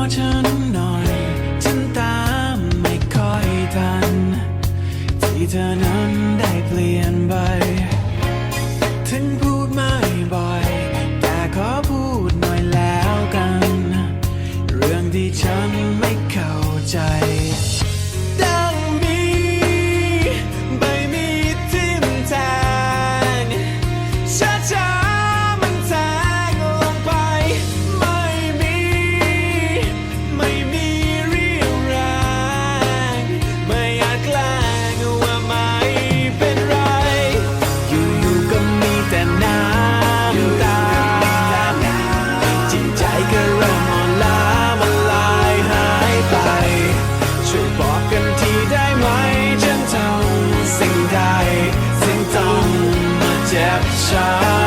อฉันหน่อย ฉันตามไม่ค่อยทัน ที่เธอนั้นได้เปลี่ยนไป ถึงพูดไม่บ่อย แต่ขอพูดหน่อยแล้วกัน เรื่องที่ฉันไม่เข้าใจใช้า ใดซึ่งต้องมาเจ็บช้ำ